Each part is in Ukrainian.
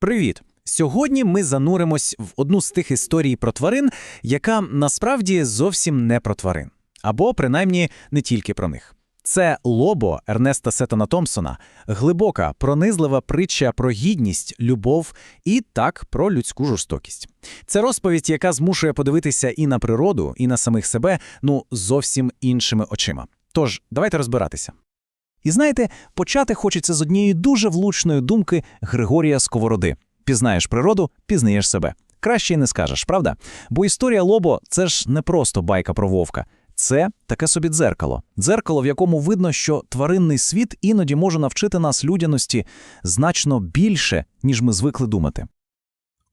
Привіт! Сьогодні ми зануримось в одну з тих історій про тварин, яка насправді зовсім не про тварин. Або, принаймні, не тільки про них. Це Лобо Ернеста Сеттона Томпсона, глибока, пронизлива притча про гідність, любов і так про людську жорстокість. Це розповідь, яка змушує подивитися і на природу, і на самих себе, ну, зовсім іншими очима. Тож, давайте розбиратися. І знаєте, почати хочеться з однієї дуже влучної думки Григорія Сковороди. Пізнаєш природу, пізнаєш себе. Краще й не скажеш, правда? Бо історія Лобо – це ж не просто байка про вовка. Це таке собі дзеркало. Дзеркало, в якому видно, що тваринний світ іноді може навчити нас людяності значно більше, ніж ми звикли думати.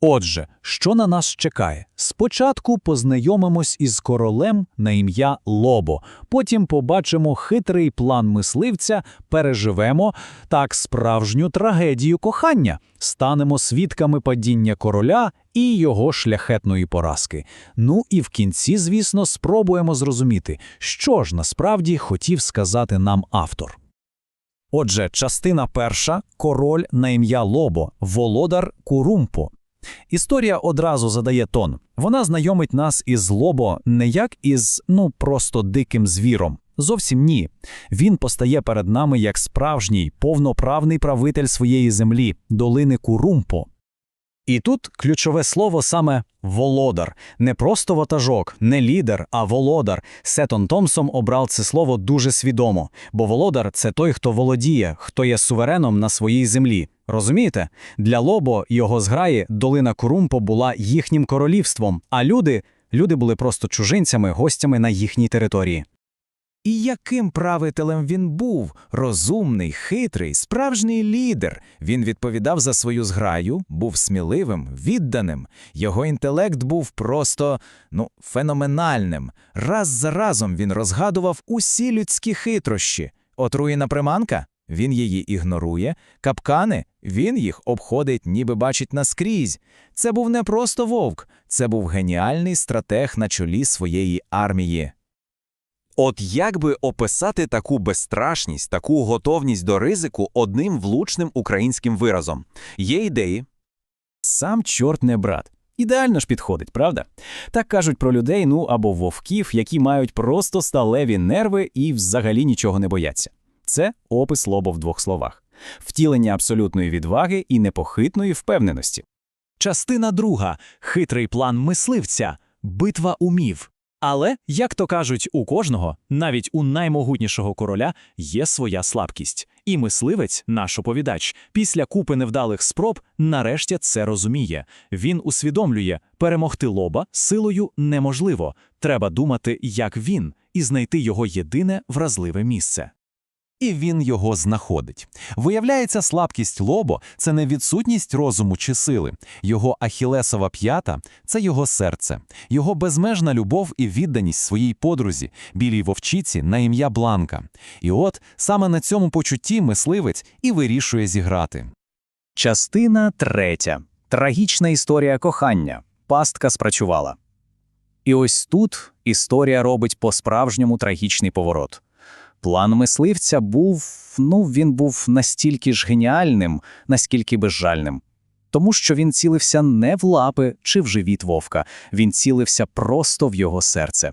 Отже, що на нас чекає? Спочатку познайомимось із королем на ім'я Лобо, потім побачимо хитрий план мисливця, переживемо так справжню трагедію кохання, станемо свідками падіння короля і його шляхетної поразки. Ну і в кінці, звісно, спробуємо зрозуміти, що ж насправді хотів сказати нам автор. Отже, частина перша король на ім'я Лобо, володар Курумпо. Історія одразу задає тон. Вона знайомить нас із Лобо не як із, ну, просто диким звіром. Зовсім ні. Він постає перед нами як справжній, повноправний правитель своєї землі, долини Курумпо. І тут ключове слово саме володар. Не просто ватажок, не лідер, а володар. Сетон Томсом обрав це слово дуже свідомо, бо володар це той, хто володіє, хто є сувереном на своїй землі. Розумієте? Для Лобо його зграї долина Курумпо була їхнім королівством, а люди, люди були просто чужинцями, гостями на їхній території. І яким правителем він був? Розумний, хитрий, справжній лідер. Він відповідав за свою зграю, був сміливим, відданим. Його інтелект був просто ну, феноменальним. Раз за разом він розгадував усі людські хитрощі. Отруєна приманка? Він її ігнорує. Капкани? Він їх обходить, ніби бачить наскрізь. Це був не просто вовк, це був геніальний стратег на чолі своєї армії. От як би описати таку безстрашність, таку готовність до ризику одним влучним українським виразом? Є ідеї? Сам чорт не брат. Ідеально ж підходить, правда? Так кажуть про людей, ну або вовків, які мають просто сталеві нерви і взагалі нічого не бояться. Це опис лоба в двох словах: втілення абсолютної відваги і непохитної впевненості. Частина друга хитрий план мисливця, битва умів. Але, як то кажуть, у кожного, навіть у наймогутнішого короля, є своя слабкість. І мисливець, наш оповідач, після купи невдалих спроб, нарешті це розуміє. Він усвідомлює, перемогти лоба силою неможливо. Треба думати, як він, і знайти його єдине вразливе місце. І він його знаходить. Виявляється, слабкість лобо це не відсутність розуму чи сили. Його ахілесова п'ята це його серце, його безмежна любов і відданість своїй подрузі, білій вовчиці на ім'я Бланка. І от саме на цьому почутті мисливець і вирішує зіграти. Частина третя. Трагічна історія кохання. Пастка спрацювала. І ось тут історія робить по-справжньому трагічний поворот. План мисливця був, ну, він був настільки ж геніальним, наскільки безжальним. Тому що він цілився не в лапи чи в живіт вовка, він цілився просто в його серце.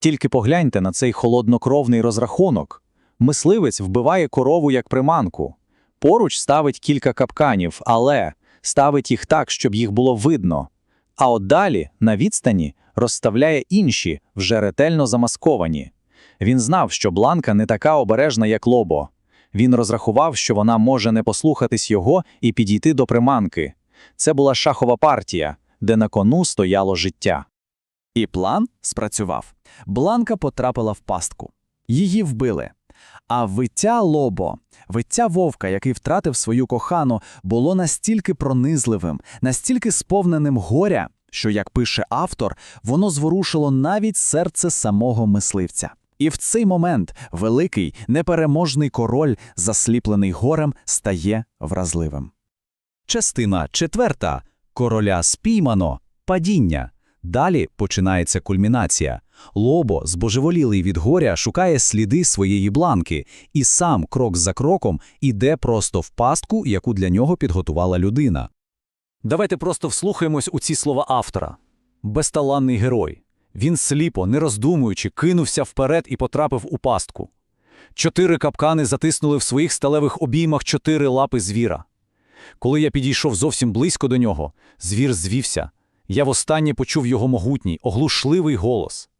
Тільки погляньте на цей холоднокровний розрахунок. Мисливець вбиває корову як приманку. Поруч ставить кілька капканів, але ставить їх так, щоб їх було видно. А от далі, на відстані, розставляє інші, вже ретельно замасковані. Він знав, що Бланка не така обережна, як Лобо. Він розрахував, що вона може не послухатись його і підійти до приманки. Це була шахова партія, де на кону стояло життя. І план спрацював. Бланка потрапила в пастку. Її вбили. А виття Лобо, виття вовка, який втратив свою кохану, було настільки пронизливим, настільки сповненим горя, що, як пише автор, воно зворушило навіть серце самого мисливця. І в цей момент великий непереможний король, засліплений горем, стає вразливим. Частина четверта. Короля спіймано. Падіння. Далі починається кульмінація. Лобо, збожеволілий від горя, шукає сліди своєї бланки і сам крок за кроком іде просто в пастку, яку для нього підготувала людина. Давайте просто вслухаємось у ці слова автора. Безталанний герой. Він сліпо, не роздумуючи, кинувся вперед і потрапив у пастку. Чотири капкани затиснули в своїх сталевих обіймах чотири лапи звіра. Коли я підійшов зовсім близько до нього, звір звівся. Я востаннє почув його могутній, оглушливий голос.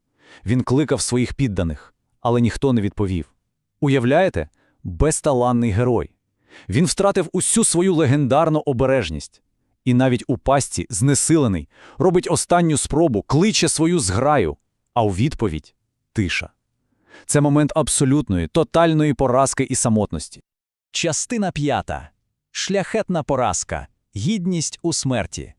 Він кликав своїх підданих, але ніхто не відповів. Уявляєте, безталанний герой. Він втратив усю свою легендарну обережність. І навіть у пастці, знесилений, робить останню спробу, кличе свою зграю, а у відповідь тиша. Це момент абсолютної, тотальної поразки і самотності. Частина п'ята. Шляхетна поразка. Гідність у смерті.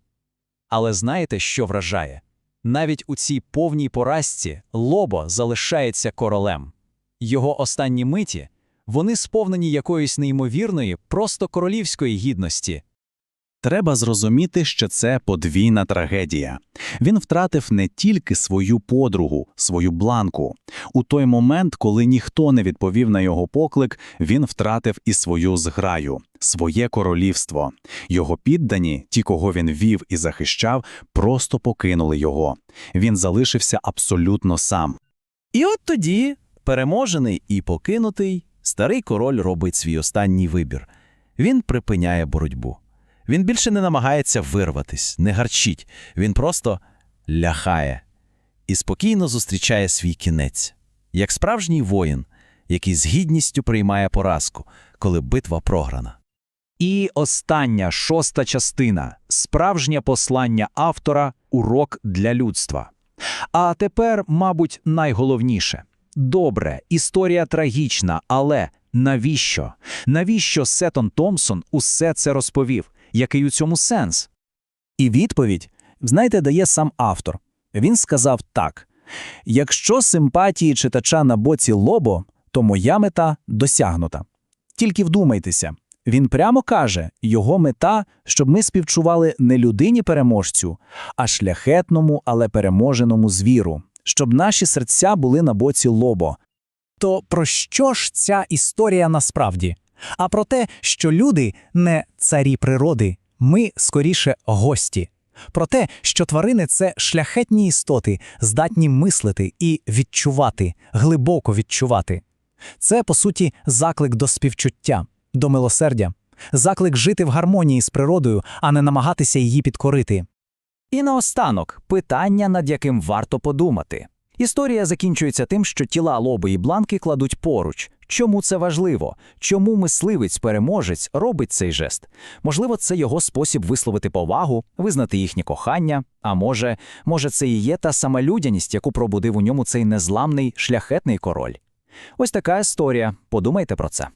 Але знаєте, що вражає? Навіть у цій повній поразці Лобо залишається королем. Його останні миті вони сповнені якоїсь неймовірної, просто королівської гідності. Треба зрозуміти, що це подвійна трагедія. Він втратив не тільки свою подругу, свою бланку. У той момент, коли ніхто не відповів на його поклик, він втратив і свою зграю, своє королівство. Його піддані, ті, кого він вів і захищав, просто покинули його. Він залишився абсолютно сам. І от тоді, переможений і покинутий, старий король робить свій останній вибір. Він припиняє боротьбу. Він більше не намагається вирватись, не гарчить, він просто ляхає і спокійно зустрічає свій кінець, як справжній воїн, який з гідністю приймає поразку, коли битва програна. І остання шоста частина справжнє послання автора урок для людства. А тепер, мабуть, найголовніше. Добре, історія трагічна, але навіщо? Навіщо Сетон Томпсон усе це розповів? Який у цьому сенс? І відповідь, знаєте, дає сам автор. Він сказав так: якщо симпатії читача на боці лобо, то моя мета досягнута. Тільки вдумайтеся, він прямо каже, його мета, щоб ми співчували не людині переможцю, а шляхетному, але переможеному звіру, щоб наші серця були на боці лобо. То про що ж ця історія насправді? А про те, що люди не царі природи, ми скоріше гості. Про те, що тварини це шляхетні істоти, здатні мислити і відчувати, глибоко відчувати. Це, по суті, заклик до співчуття, до милосердя, заклик жити в гармонії з природою, а не намагатися її підкорити. І наостанок питання, над яким варто подумати. Історія закінчується тим, що тіла лоби і бланки кладуть поруч. Чому це важливо? Чому мисливець-переможець робить цей жест? Можливо, це його спосіб висловити повагу, визнати їхнє кохання. А може, може, це і є та сама людяність, яку пробудив у ньому цей незламний шляхетний король. Ось така історія. Подумайте про це.